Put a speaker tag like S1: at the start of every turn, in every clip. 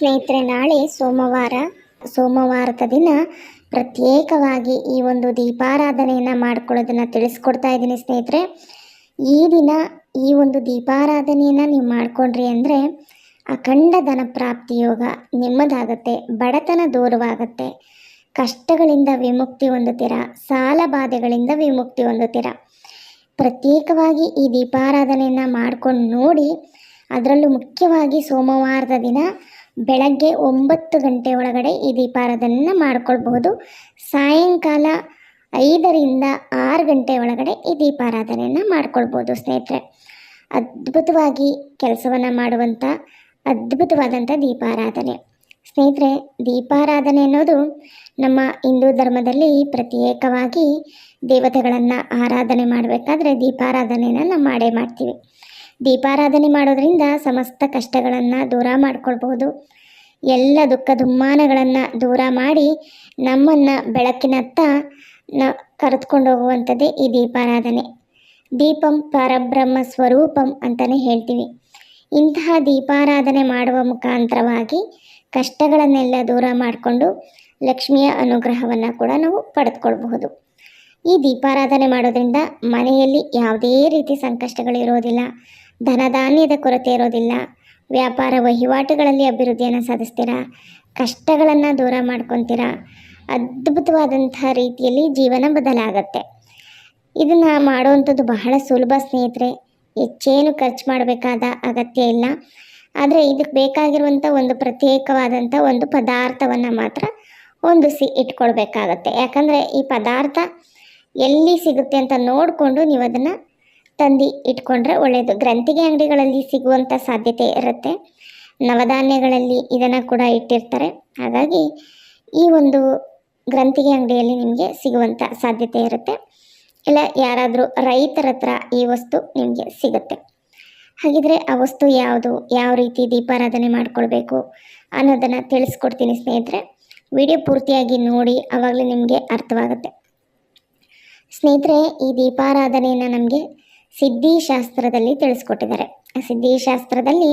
S1: ಸ್ನೇಹಿತರೆ, ನಾಳೆ ಸೋಮವಾರ, ಸೋಮವಾರದ ದಿನ ಪ್ರತ್ಯೇಕವಾಗಿ ಈ ಒಂದು ದೀಪಾರಾಧನೆಯನ್ನು ಮಾಡ್ಕೊಳ್ಳೋದನ್ನು ತಿಳಿಸ್ಕೊಡ್ತಾ ಇದ್ದೀನಿ ಸ್ನೇಹಿತರೆ. ಈ ದಿನ ಈ ಒಂದು ದೀಪಾರಾಧನೆಯನ್ನು ನೀವು ಮಾಡಿಕೊಂಡ್ರಿ ಅಂದರೆ ಅಖಂಡ ಧನ ಪ್ರಾಪ್ತಿಯೋಗ ಯೋಗ ನಿಮ್ಮದಾಗತ್ತೆ, ಬಡತನ ದೂರವಾಗತ್ತೆ, ಕಷ್ಟಗಳಿಂದ ವಿಮುಕ್ತಿ ಹೊಂದುತ್ತೀರ, ಸಾಲ ಬಾಧೆಗಳಿಂದ ವಿಮುಕ್ತಿ ಹೊಂದುತ್ತೀರ. ಪ್ರತ್ಯೇಕವಾಗಿ ಈ ದೀಪಾರಾಧನೆಯನ್ನು ಮಾಡ್ಕೊಂಡು ನೋಡಿ, ಅದರಲ್ಲೂ ಮುಖ್ಯವಾಗಿ ಸೋಮವಾರದ ದಿನ ಬೆಳಗ್ಗೆ ಒಂಬತ್ತು ಗಂಟೆ ಒಳಗಡೆ ಈ ದೀಪಾರಾಧನೆಯನ್ನು ಮಾಡ್ಕೊಳ್ಬಹುದು. ಸಾಯಂಕಾಲ ಐದರಿಂದ ಆರು ಗಂಟೆ ಒಳಗಡೆ ಈ ದೀಪಾರಾಧನೆಯನ್ನು ಮಾಡ್ಕೊಳ್ಬೋದು ಸ್ನೇಹಿತರೆ. ಅದ್ಭುತವಾಗಿ ಕೆಲಸವನ್ನು ಮಾಡುವಂಥ ಅದ್ಭುತವಾದಂಥ ದೀಪಾರಾಧನೆ. ಸ್ನೇಹಿತರೆ, ದೀಪಾರಾಧನೆ ಅನ್ನೋದು ನಮ್ಮ ಹಿಂದೂ ಧರ್ಮದಲ್ಲಿ ಪ್ರತ್ಯೇಕವಾಗಿ ದೇವತೆಗಳನ್ನು ಆರಾಧನೆ ಮಾಡಬೇಕಾದ್ರೆ ದೀಪಾರಾಧನೆಯನ್ನು ನಾವು ಮಾಡೇ ಮಾಡ್ತೀವಿ. ದೀಪಾರಾಧನೆ ಮಾಡೋದರಿಂದ ಸಮಸ್ತ ಕಷ್ಟಗಳನ್ನು ದೂರ ಮಾಡಿಕೊಳ್ಬಹುದು. ಎಲ್ಲ ದುಃಖ ದುಮ್ಮಾನಗಳನ್ನು ದೂರ ಮಾಡಿ ನಮ್ಮನ್ನು ಬೆಳಕಿನತ್ತ ನ ಕರೆದುಕೊಂಡು ಹೋಗುವಂಥದ್ದೇ ಈ ದೀಪಾರಾಧನೆ. ದೀಪಂ ಪರಬ್ರಹ್ಮ ಸ್ವರೂಪಂ ಅಂತಲೇ ಹೇಳ್ತೀವಿ. ಇಂತಹ ದೀಪಾರಾಧನೆ ಮಾಡುವ ಮುಖಾಂತರವಾಗಿ ಕಷ್ಟಗಳನ್ನೆಲ್ಲ ದೂರ ಮಾಡಿಕೊಂಡು ಲಕ್ಷ್ಮಿಯ ಅನುಗ್ರಹವನ್ನು ಕೂಡ ನಾವು ಪಡೆದುಕೊಳ್ಬಹುದು. ಈ ದೀಪಾರಾಧನೆ ಮಾಡೋದ್ರಿಂದ ಮನೆಯಲ್ಲಿ ಯಾವುದೇ ರೀತಿ ಸಂಕಷ್ಟಗಳಿರೋದಿಲ್ಲ. ಧನಧಾನ್ಯದ ಕೊರತೆ ಇರೋದಿಲ್ಲ. ವ್ಯಾಪಾರ ವಹಿವಾಟುಗಳಲ್ಲಿ ಅಭಿವೃದ್ಧಿಯನ್ನು ಸಾಧಿಸ್ತೀರಾ? ಕಷ್ಟಗಳನ್ನು ದೂರ ಮಾಡ್ಕೊತೀರಾ? ಅದ್ಭುತವಾದಂಥ ರೀತಿಯಲ್ಲಿ ಜೀವನ ಬದಲಾಗತ್ತೆ. ಇದನ್ನು ಮಾಡುವಂಥದ್ದು ಬಹಳ ಸುಲಭ ಸ್ನೇಹಿತರೆ. ಹೆಚ್ಚೇನು ಖರ್ಚು ಮಾಡಬೇಕಾದ ಅಗತ್ಯ ಇಲ್ಲ. ಆದರೆ ಇದಕ್ಕೆ ಬೇಕಾಗಿರುವಂಥ ಒಂದು ಪ್ರತ್ಯೇಕವಾದಂಥ ಒಂದು ಪದಾರ್ಥವನ್ನು ಮಾತ್ರ ಹೊಂದಿಸಿ ಇಟ್ಕೊಳ್ಬೇಕಾಗತ್ತೆ. ಯಾಕಂದರೆ ಈ ಪದಾರ್ಥ ಎಲ್ಲಿ ಸಿಗುತ್ತೆ ಅಂತ ನೋಡಿಕೊಂಡು ನೀವು ಅದನ್ನು ತಂದು ಇಟ್ಕೊಂಡ್ರೆ ಒಳ್ಳೆಯದು ಗ್ರಂಥಿಗೆ ಅಂಗಡಿಗಳಲ್ಲಿ ಸಿಗುವಂಥ ಸಾಧ್ಯತೆ ಇರುತ್ತೆ. ನವಧಾನ್ಯಗಳಲ್ಲಿ ಇದನ್ನು ಕೂಡ ಇಟ್ಟಿರ್ತಾರೆ. ಹಾಗಾಗಿ ಈ ಒಂದು ಗ್ರಂಥಿಗೆ ಅಂಗಡಿಯಲ್ಲಿ ನಿಮಗೆ ಸಿಗುವಂಥ ಸಾಧ್ಯತೆ ಇರುತ್ತೆ. ಇಲ್ಲ, ಯಾರಾದರೂ ರೈತರ ಹತ್ರ ಈ ವಸ್ತು ನಿಮಗೆ ಸಿಗುತ್ತೆ. ಹಾಗಿದ್ರೆ ಆ ವಸ್ತು ಯಾವುದು, ಯಾವ ರೀತಿ ದೀಪಾರಾಧನೆ ಮಾಡ್ಕೊಳ್ಬೇಕು ಅನ್ನೋದನ್ನು ತಿಳಿಸ್ಕೊಡ್ತೀನಿ ಸ್ನೇಹಿತರೆ. ವಿಡಿಯೋ ಪೂರ್ತಿಯಾಗಿ ನೋಡಿ ಆವಾಗಲೇ ನಿಮಗೆ ಅರ್ಥವಾಗುತ್ತೆ. ಸ್ನೇಹಿತರೆ, ಈ ದೀಪಾರಾಧನೆಯನ್ನು ನಮಗೆ ಸಿದ್ಧಿಶಾಸ್ತ್ರದಲ್ಲಿ ತಿಳಿಸ್ಕೊಟ್ಟಿದ್ದಾರೆ. ಸಿದ್ಧಿಶಾಸ್ತ್ರದಲ್ಲಿ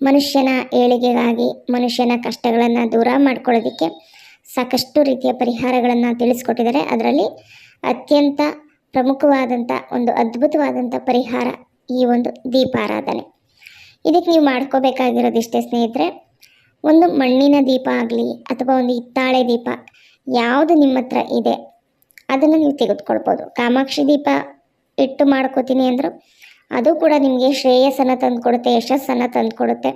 S1: ಮನುಷ್ಯನ ಏಳಿಗೆಗಾಗಿ, ಮನುಷ್ಯನ ಕಷ್ಟಗಳನ್ನು ದೂರ ಮಾಡ್ಕೊಳ್ಳೋದಕ್ಕೆ ಸಾಕಷ್ಟು ರೀತಿಯ ಪರಿಹಾರಗಳನ್ನು ತಿಳಿಸ್ಕೊಟ್ಟಿದ್ದಾರೆ. ಅದರಲ್ಲಿ ಅತ್ಯಂತ ಪ್ರಮುಖವಾದಂಥ ಒಂದು ಅದ್ಭುತವಾದಂಥ ಪರಿಹಾರ ಈ ಒಂದು ದೀಪಾರಾಧನೆ. ಇದಕ್ಕೆ ನೀವು ಮಾಡ್ಕೋಬೇಕಾಗಿರೋದಿಷ್ಟೇ ಸ್ನೇಹಿತರೆ, ಒಂದು ಮಣ್ಣಿನ ದೀಪ ಆಗಲಿ ಅಥವಾ ಒಂದು ಹಿತ್ತಾಳೆ ದೀಪ ಯಾವುದು ನಿಮ್ಮ ಹತ್ರ ಇದೆ, ಅದನ್ನು ನೀವು ತೆಗೆದುಕೊಳ್ಬೋದು. ಕಾಮಾಕ್ಷಿ ದೀಪ ಇಟ್ಟು ಮಾಡ್ಕೋತೀನಿ ಅಂದರು. ಅದು ಕೂಡ ನಿಮಗೆ ಶ್ರೇಯಸ್ಸನ್ನು ತಂದುಕೊಡುತ್ತೆ, ಯಶಸ್ಸನ್ನು ತಂದುಕೊಡುತ್ತೆ,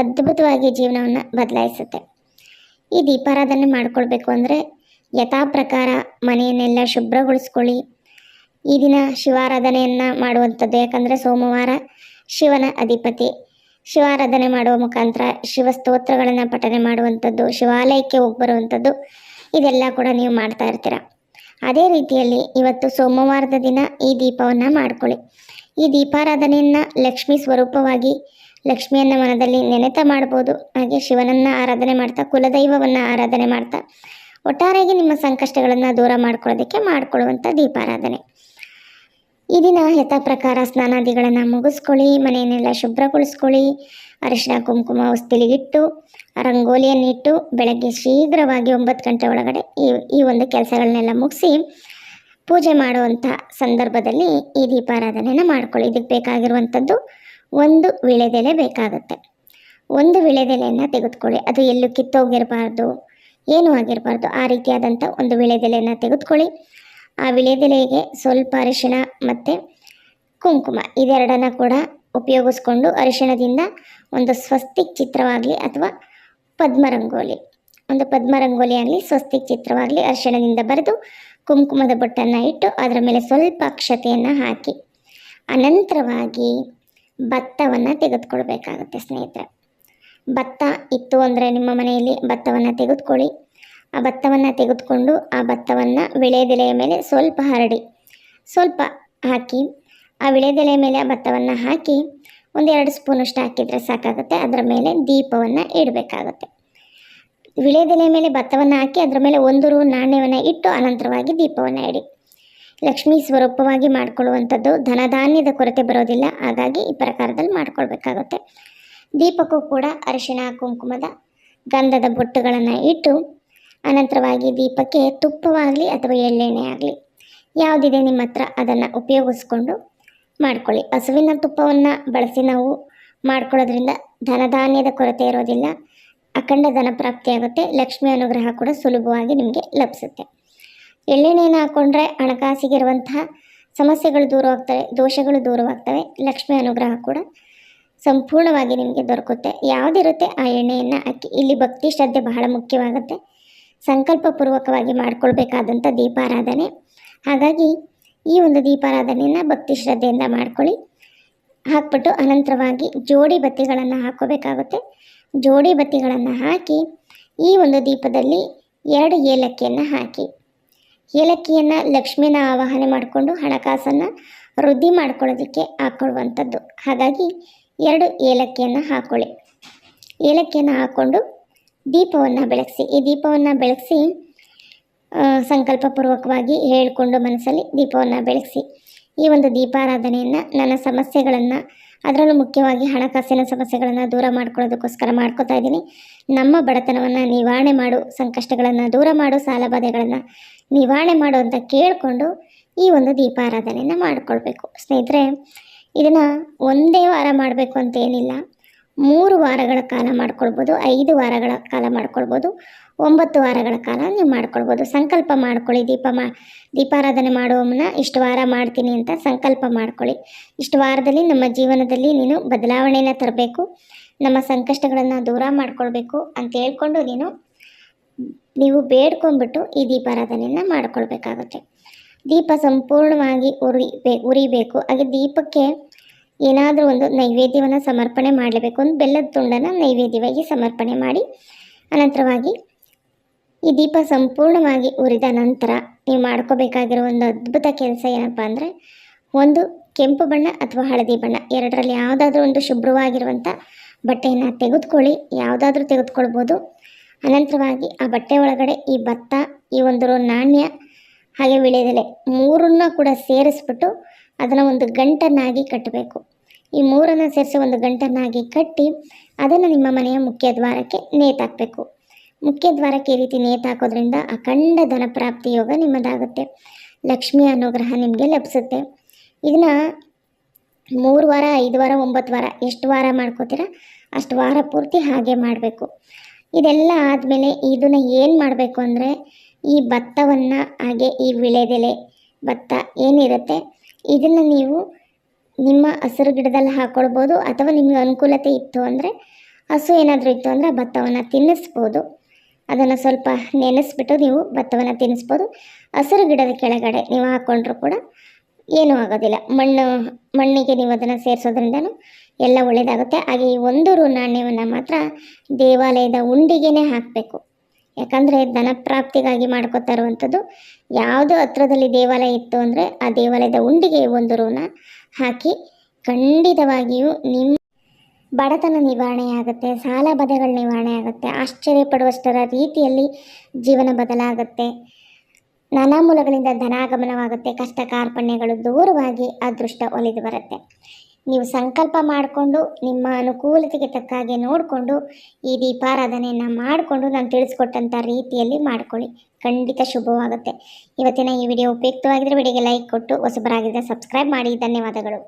S1: ಅದ್ಭುತವಾಗಿ ಜೀವನವನ್ನು ಬದಲಾಯಿಸುತ್ತೆ. ಈ ದೀಪಾರಾಧನೆ ಮಾಡ್ಕೊಳ್ಬೇಕು ಅಂದರೆ ಯಥಾ ಪ್ರಕಾರ ಮನೆಯನ್ನೆಲ್ಲ ಶುಭ್ರಗೊಳಿಸ್ಕೊಳ್ಳಿ. ಈ ದಿನ ಶಿವಾರಾಧನೆಯನ್ನು ಮಾಡುವಂಥದ್ದು ಯಾಕಂದರೆ ಸೋಮವಾರ ಶಿವನ ಅಧಿಪತಿ. ಶಿವಾರಾಧನೆ ಮಾಡುವ ಮುಖಾಂತರ ಶಿವ ಸ್ತೋತ್ರಗಳನ್ನು ಪಠನೆ ಮಾಡುವಂಥದ್ದು, ಶಿವಾಲಯಕ್ಕೆ ಹೋಗಿ ಬರುವಂಥದ್ದು ಇದೆಲ್ಲ ಕೂಡ ನೀವು ಮಾಡ್ತಾ ಇರ್ತೀರ. ಅದೇ ರೀತಿಯಲ್ಲಿ ಇವತ್ತು ಸೋಮವಾರದ ದಿನ ಈ ದೀಪವನ್ನು ಮಾಡ್ಕೊಳ್ಳಿ. ಈ ದೀಪಾರಾಧನೆಯನ್ನು ಲಕ್ಷ್ಮಿ ಸ್ವರೂಪವಾಗಿ ಲಕ್ಷ್ಮಿಯನ್ನು ಮನದಲ್ಲಿ ನೆನೆತ ಮಾಡ್ಬೋದು. ಹಾಗೆ ಶಿವನನ್ನು ಆರಾಧನೆ ಮಾಡ್ತಾ, ಕುಲದೈವವನ್ನು ಆರಾಧನೆ ಮಾಡ್ತಾ, ಒಟ್ಟಾರೆಯಾಗಿ ನಿಮ್ಮ ಸಂಕಷ್ಟಗಳನ್ನು ದೂರ ಮಾಡ್ಕೊಳ್ಳೋದಕ್ಕೆ ಮಾಡಿಕೊಳ್ಳುವಂಥ ದೀಪಾರಾಧನೆ. ಈ ದಿನ ಯಥಾ ಪ್ರಕಾರ ಸ್ನಾನಾದಿಗಳನ್ನು ಮುಗಿಸ್ಕೊಳ್ಳಿ, ಮನೆಯನ್ನೆಲ್ಲ ಶುಭ್ರಗೊಳಿಸ್ಕೊಳ್ಳಿ. ಅರಿಶಿನ ಕುಂಕುಮ ಹೊಸ್ತಿಲಿಗಿಟ್ಟು ರಂಗೋಲಿಯನ್ನಿಟ್ಟು ಬೆಳಗ್ಗೆ ಶೀಘ್ರವಾಗಿ ಒಂಬತ್ತು ಗಂಟೆ ಒಳಗಡೆ ಈ ಈ ಒಂದು ಕೆಲಸಗಳನ್ನೆಲ್ಲ ಮುಗಿಸಿ ಪೂಜೆ ಮಾಡುವಂಥ ಸಂದರ್ಭದಲ್ಲಿ ಈ ದೀಪಾರಾಧನೆಯನ್ನು ಮಾಡ್ಕೊಳ್ಳಿ. ಇದಕ್ಕೆ ಬೇಕಾಗಿರುವಂಥದ್ದು ಒಂದು ವಿಳೆದೆಲೆ ಬೇಕಾಗುತ್ತೆ. ಒಂದು ವಿಳೆದೆಲೆಯನ್ನು ತೆಗೆದುಕೊಳ್ಳಿ. ಅದು ಎಲ್ಲೂ ಕಿತ್ತೋಗಿರಬಾರ್ದು, ಏನೂ ಆಗಿರಬಾರ್ದು. ಆ ರೀತಿಯಾದಂಥ ಒಂದು ವಿಳೆದೆಲೆಯನ್ನು ತೆಗೆದುಕೊಳ್ಳಿ. ಆ ವಿಳೆದೆಲೆಗೆ ಸ್ವಲ್ಪ ಅರಿಶಿಣ ಮತ್ತು ಕುಂಕುಮ ಇದೆರಡನ್ನು ಕೂಡ ಉಪಯೋಗಿಸ್ಕೊಂಡು ಅರಿಶಿಣದಿಂದ ಒಂದು ಸ್ವಸ್ತಿಕ್ ಚಿತ್ರವಾಗಲಿ ಅಥವಾ ಪದ್ಮರಂಗೋಲಿ, ಒಂದು ಪದ್ಮರಂಗೋಲಿ ಆಗಲಿ, ಸ್ವಸ್ತಿಕ್ ಚಿತ್ರವಾಗಲಿ ಅರಿಶಿಣದಿಂದ ಬರೆದು ಕುಂಕುಮದ ಬೊಟ್ಟನ್ನು ಇಟ್ಟು ಅದರ ಮೇಲೆ ಸ್ವಲ್ಪ ಅಕ್ಷತೆಯನ್ನು ಹಾಕಿ, ಅನಂತರವಾಗಿ ಭತ್ತವನ್ನು ತೆಗೆದುಕೊಳ್ಬೇಕಾಗುತ್ತೆ ಸ್ನೇಹಿತರೆ. ಭತ್ತ ಇತ್ತು ಅಂದರೆ ನಿಮ್ಮ ಮನೆಯಲ್ಲಿ ಭತ್ತವನ್ನು ತೆಗೆದುಕೊಳ್ಳಿ. ಆ ಭತ್ತವನ್ನು ತೆಗೆದುಕೊಂಡು ಆ ಭತ್ತವನ್ನು ವಿಳೆದೆಲೆಯ ಮೇಲೆ ಸ್ವಲ್ಪ ಹರಡಿ, ಸ್ವಲ್ಪ ಹಾಕಿ, ಆ ವಿಳೆದೆಲೆಯ ಮೇಲೆ ಆ ಭತ್ತವನ್ನು ಹಾಕಿ ಒಂದೆರಡು ಸ್ಪೂನಷ್ಟು ಹಾಕಿದರೆ ಸಾಕಾಗುತ್ತೆ. ಅದರ ಮೇಲೆ ದೀಪವನ್ನು ಇಡಬೇಕಾಗುತ್ತೆ. ವಿಳೆದೆಲೆಯ ಮೇಲೆ ಭತ್ತವನ್ನು ಹಾಕಿ ಅದರ ಮೇಲೆ ಒಂದು ರೂ ನಾಣ್ಯವನ್ನು ಇಟ್ಟು ಅನಂತರವಾಗಿ ದೀಪವನ್ನು ಇಡಿ. ಲಕ್ಷ್ಮೀ ಸ್ವರೂಪವಾಗಿ ಮಾಡಿಕೊಳ್ಳುವಂಥದ್ದು ಧನಧಾನ್ಯದ ಕೊರತೆ ಬರೋದಿಲ್ಲ. ಹಾಗಾಗಿ ಈ ಪ್ರಕಾರದಲ್ಲಿ ಮಾಡಿಕೊಳ್ಬೇಕಾಗುತ್ತೆ. ದೀಪಕ್ಕೂ ಕೂಡ ಅರಿಶಿನ ಕುಂಕುಮದ ಗಂಧದ ಬೊಟ್ಟುಗಳನ್ನು ಇಟ್ಟು ಅನಂತರವಾಗಿ ದೀಪಕ್ಕೆ ತುಪ್ಪವಾಗಲಿ ಅಥವಾ ಎಳ್ಳೆಣ್ಣೆ ಆಗಲಿ. ಯಾವುದಿದೆ ನಿಮ್ಮ ಹತ್ರ ಅದನ್ನು ಉಪಯೋಗಿಸ್ಕೊಂಡು ಮಾಡ್ಕೊಳ್ಳಿ. ಹಸುವಿನ ತುಪ್ಪವನ್ನು ಬಳಸಿ ನಾವು ಮಾಡ್ಕೊಳ್ಳೋದ್ರಿಂದ ಧನಧಾನ್ಯದ ಕೊರತೆ ಇರೋದಿಲ್ಲ. ಅಖಂಡ ಧನ ಪ್ರಾಪ್ತಿಯಾಗುತ್ತೆ ಲಕ್ಷ್ಮಿ ಅನುಗ್ರಹ ಕೂಡ ಸುಲಭವಾಗಿ ನಿಮಗೆ ಲಭಿಸುತ್ತೆ. ಎಳ್ಳೆಣ್ಣೆಯನ್ನು ಹಾಕ್ಕೊಂಡ್ರೆ ಹಣಕಾಸಿಗಿರುವಂತಹ ಸಮಸ್ಯೆಗಳು ದೂರವಾಗ್ತವೆ ದೋಷಗಳು ದೂರವಾಗ್ತವೆ ಲಕ್ಷ್ಮಿ ಅನುಗ್ರಹ ಕೂಡ ಸಂಪೂರ್ಣವಾಗಿ ನಿಮಗೆ ದೊರಕುತ್ತೆ. ಯಾವುದಿರುತ್ತೆ ಆ ಎಣ್ಣೆಯನ್ನು ಹಾಕಿ. ಇಲ್ಲಿ ಭಕ್ತಿ ಶ್ರದ್ಧೆ ಬಹಳ ಮುಖ್ಯವಾಗುತ್ತೆ. ಸಂಕಲ್ಪಪೂರ್ವಕವಾಗಿ ಮಾಡ್ಕೊಳ್ಬೇಕಾದಂಥ ದೀಪಾರಾಧನೆ. ಹಾಗಾಗಿ ಈ ಒಂದು ದೀಪಾರಾಧನೆಯನ್ನು ಭಕ್ತಿ ಶ್ರದ್ಧೆಯಿಂದ ಮಾಡ್ಕೊಳ್ಳಿ. ಹಾಕ್ಬಿಟ್ಟು ಅನಂತರವಾಗಿ ಜೋಡಿ ಬತ್ತಿಗಳನ್ನು ಹಾಕೋಬೇಕಾಗುತ್ತೆ. ಜೋಡಿ ಬತ್ತಿಗಳನ್ನು ಹಾಕಿ ಈ ಒಂದು ದೀಪದಲ್ಲಿ ಎರಡು ಏಲಕ್ಕಿಯನ್ನು ಹಾಕಿ. ಏಲಕ್ಕಿಯನ್ನು ಲಕ್ಷ್ಮಿನ ಆವಾಹನೆ ಮಾಡಿಕೊಂಡು ಹಣಕಾಸನ್ನು ವೃದ್ಧಿ ಮಾಡ್ಕೊಳ್ಳೋದಕ್ಕೆ ಹಾಕ್ಕೊಳ್ಳುವಂಥದ್ದು ಹಾಗಾಗಿ ಎರಡು ಏಲಕ್ಕಿಯನ್ನು ಹಾಕ್ಕೊಳ್ಳಿ ಏಲಕ್ಕಿಯನ್ನು ಹಾಕ್ಕೊಂಡು ದೀಪವನ್ನು ಬೆಳಗಿಸಿ, ಈ ದೀಪವನ್ನು ಬೆಳಗಿಸಿ ಸಂಕಲ್ಪಪೂರ್ವಕವಾಗಿ ಹೇಳಿಕೊಂಡು ಮನಸ್ಸಲ್ಲಿ ದೀಪವನ್ನು ಬೆಳಗಿಸಿ. ಈ ಒಂದು ದೀಪಾರಾಧನೆಯನ್ನು ನನ್ನ ಸಮಸ್ಯೆಗಳನ್ನು, ಅದರಲ್ಲೂ ಮುಖ್ಯವಾಗಿ ಹಣಕಾಸಿನ ಸಮಸ್ಯೆಗಳನ್ನು ದೂರ ಮಾಡ್ಕೊಳ್ಳೋದಕ್ಕೋಸ್ಕರ ಮಾಡ್ಕೋತಾ ಇದ್ದೀನಿ. ನಮ್ಮ ಬಡತನವನ್ನು ನಿವಾರಣೆ ಮಾಡು, ಸಂಕಷ್ಟಗಳನ್ನು ದೂರ ಮಾಡು ಸಾಲಬಾಧೆಗಳನ್ನು ನಿವಾರಣೆ ಮಾಡು ಅಂತ ಕೇಳಿಕೊಂಡು ಈ ಒಂದು ದೀಪಾರಾಧನೆಯನ್ನು ಮಾಡಿಕೊಳ್ಬೇಕು. ಸ್ನೇಹಿತರೆ, ಇದನ್ನು ಒಂದೇ ವಾರ ಮಾಡಬೇಕು ಅಂತ ಏನಿಲ್ಲ. ಮೂರು ವಾರಗಳ ಕಾಲ ಮಾಡ್ಕೊಳ್ಬೋದು, ಐದು ವಾರಗಳ ಕಾಲ ಮಾಡ್ಕೊಳ್ಬೋದು, ಒಂಬತ್ತು ವಾರಗಳ ಕಾಲ ನೀವು ಮಾಡ್ಕೊಳ್ಬೋದು. ಸಂಕಲ್ಪ ಮಾಡ್ಕೊಳ್ಳಿ, ದೀಪ ಮಾ, ದೀಪಾರಾಧನೆ ಮಾಡುವ ಮುನ್ನ ಇಷ್ಟು ವಾರ ಮಾಡ್ತೀನಿ ಅಂತ ಸಂಕಲ್ಪ ಮಾಡ್ಕೊಳ್ಳಿ. ಇಷ್ಟು ವಾರದಲ್ಲಿ ನಮ್ಮ ಜೀವನದಲ್ಲಿ ನೀನು ಬದಲಾವಣೆಯನ್ನು ತರಬೇಕು, ನಮ್ಮ ಸಂಕಷ್ಟಗಳನ್ನು ದೂರ ಮಾಡ್ಕೊಳ್ಬೇಕು ಅಂತ ಹೇಳ್ಕೊಂಡು ನೀನು ನೀವು ಬೇಡ್ಕೊಂಡ್ಬಿಟ್ಟು ಈ ದೀಪಾರಾಧನೆಯನ್ನು ಮಾಡ್ಕೊಳ್ಬೇಕಾಗುತ್ತೆ. ದೀಪ ಸಂಪೂರ್ಣವಾಗಿ ಉರಿ ಬೇ ಉರಿಬೇಕು. ಹಾಗೆ ದೀಪಕ್ಕೆ ಏನಾದರೂ ಒಂದು ನೈವೇದ್ಯವನ್ನು ಸಮರ್ಪಣೆ ಮಾಡಲೇಬೇಕು ಒಂದು ಬೆಲ್ಲದ ತುಂಡನ್ನು ನೈವೇದ್ಯವಾಗಿ ಸಮರ್ಪಣೆ ಮಾಡಿ, ಅನಂತರವಾಗಿ ಈ ದೀಪ ಸಂಪೂರ್ಣವಾಗಿ ಉರಿದ ನಂತರ ನೀವು ಮಾಡ್ಕೋಬೇಕಾಗಿರೋ ಒಂದು ಅದ್ಭುತ ಕೆಲಸ ಏನಪ್ಪ ಅಂದರೆ ಒಂದು ಕೆಂಪು ಬಣ್ಣ ಅಥವಾ ಹಳದಿ ಬಣ್ಣ, ಎರಡರಲ್ಲಿ ಯಾವುದಾದ್ರೂ ಒಂದು ಶುಭ್ರವಾಗಿರುವಂಥ ಬಟ್ಟೆಯನ್ನು ತೆಗೆದುಕೊಳ್ಳಿ, ಯಾವುದಾದ್ರೂ ತೆಗೆದುಕೊಳ್ಬೋದು. ಅನಂತರವಾಗಿ ಆ ಬಟ್ಟೆ ಒಳಗಡೆ ಈ ಭತ್ತ, ಈ ಒಂದು ನಾಣ್ಯ ಹಾಗೆ ವಿಳೆದೆಲೆ ಮೂರನ್ನ ಕೂಡ ಸೇರಿಸ್ಬಿಟ್ಟು ಅದನ್ನು ಒಂದು ಗಂಟನ್ನಾಗಿ ಕಟ್ಟಬೇಕು ಈ ಮೂರನ್ನು ಸೇರಿಸಿ ಒಂದು ಗಂಟನ್ನಾಗಿ ಕಟ್ಟಿ ಅದನ್ನು ನಿಮ್ಮ ಮನೆಯ ಮುಖ್ಯ ದ್ವಾರಕ್ಕೆ ನೇತಾಕಬೇಕು ಮುಖ್ಯ ದ್ವಾರಕ್ಕೆ ಈ ರೀತಿ ನೇತಾಕೋದ್ರಿಂದ ಅಖಂಡ ಧನಪ್ರಾಪ್ತಿ ಯೋಗ ನಿಮ್ಮದಾಗುತ್ತೆ. ಲಕ್ಷ್ಮಿ ಅನುಗ್ರಹ ನಿಮಗೆ ಲಭಿಸುತ್ತೆ. ಇದನ್ನು ಮೂರು ವಾರ, ಐದು ವಾರ, ಒಂಬತ್ತು ವಾರ ಎಷ್ಟು ವಾರ ಮಾಡ್ಕೋತೀರ? ಅಷ್ಟು ವಾರ ಪೂರ್ತಿ ಹಾಗೆ ಮಾಡಬೇಕು. ಇದೆಲ್ಲ ಆದಮೇಲೆ ಇದನ್ನು ಏನು ಮಾಡಬೇಕು ಅಂದರೆ ಈ ಭತ್ತವನ್ನು ಹಾಗೆ ಈ ವಿಳೆದೆಲೆ ಭತ್ತ ಏನಿರುತ್ತೆ? ಇದನ್ನು ನೀವು ನಿಮ್ಮ ಹಸಿರು ಗಿಡದಲ್ಲಿ ಹಾಕ್ಕೊಳ್ಬೋದು ಅಥವಾ ನಿಮಗೆ ಅನುಕೂಲತೆ ಇತ್ತು ಅಂದರೆ ಹಸು ಏನಾದರೂ ಇತ್ತು ಅಂದರೆ ಭತ್ತವನ್ನು ತಿನ್ನಿಸ್ಬೋದು. ಅದನ್ನು ಸ್ವಲ್ಪ ನೆನೆಸ್ಬಿಟ್ಟು ನೀವು ಭತ್ತವನ್ನು ತಿನ್ನಿಸ್ಬೋದು. ಹಸಿರು ಗಿಡದ ಕೆಳಗಡೆ ನೀವು ಹಾಕ್ಕೊಂಡ್ರೂ ಕೂಡ ಏನೂ ಆಗೋದಿಲ್ಲ. ಮಣ್ಣು, ಮಣ್ಣಿಗೆ ನೀವು ಅದನ್ನು ಸೇರಿಸೋದ್ರಿಂದನೂ ಎಲ್ಲ ಒಳ್ಳೆಯದಾಗುತ್ತೆ ಹಾಗೆ ಈ ಒಂದು ರು ನಾಣ್ಯವನ್ನು ಮಾತ್ರ ದೇವಾಲಯದ ಉಂಡಿಗೆನೇ ಹಾಕಬೇಕು. ಯಾಕಂದರೆ ಧನ ಪ್ರಾಪ್ತಿಗಾಗಿ ಮಾಡ್ಕೋತಾ ಇರುವಂಥದ್ದು. ಯಾವುದು ಹತ್ರದಲ್ಲಿ ದೇವಾಲಯ ಇತ್ತು ಅಂದರೆ ಆ ದೇವಾಲಯದ ಉಂಡಿಗೆ ಒಂದು ಋಣ ಹಾಕಿ ಖಂಡಿತವಾಗಿಯೂ ನಿಮ್ಮ ಬಡತನ ನಿವಾರಣೆ ಆಗುತ್ತೆ, ಸಾಲ ಬದೆಗಳ ನಿವಾರಣೆ ಆಗುತ್ತೆ, ಆಶ್ಚರ್ಯ ಪಡುವಷ್ಟರ ರೀತಿಯಲ್ಲಿ ಜೀವನ ಬದಲಾಗುತ್ತೆ. ನಾನಾ ಮೂಲಗಳಿಂದ ಧನಾಗಮನವಾಗುತ್ತೆ ಕಷ್ಟ ಕಾರ್ಪಣ್ಯಗಳು ದೂರವಾಗಿ ಅದೃಷ್ಟ ಒಲಿದು ಬರುತ್ತೆ. ನೀವು ಸಂಕಲ್ಪ ಮಾಡಿಕೊಂಡು ನಿಮ್ಮ ಅನುಕೂಲತೆಗೆ ತಕ್ಕ ಹಾಗೆ ನೋಡಿಕೊಂಡು ಈ ದೀಪಾರಾಧನೆಯನ್ನು ಮಾಡಿಕೊಂಡು ನಾನು ತಿಳಿಸ್ಕೊಟ್ಟಂಥ ರೀತಿಯಲ್ಲಿ ಮಾಡ್ಕೊಳ್ಳಿ. ಖಂಡಿತ ಶುಭವಾಗುತ್ತೆ. ಇವತ್ತಿನ ಈ ವಿಡಿಯೋ ಉಪಯುಕ್ತವಾಗಿದ್ದರೆ ವಿಡಿಯೋಗೆ ಲೈಕ್ ಕೊಟ್ಟು ಹೊಸಬರಾಗಿದ್ದರೆ ಸಬ್ಸ್ಕ್ರೈಬ್ ಮಾಡಿ. ಧನ್ಯವಾದಗಳು.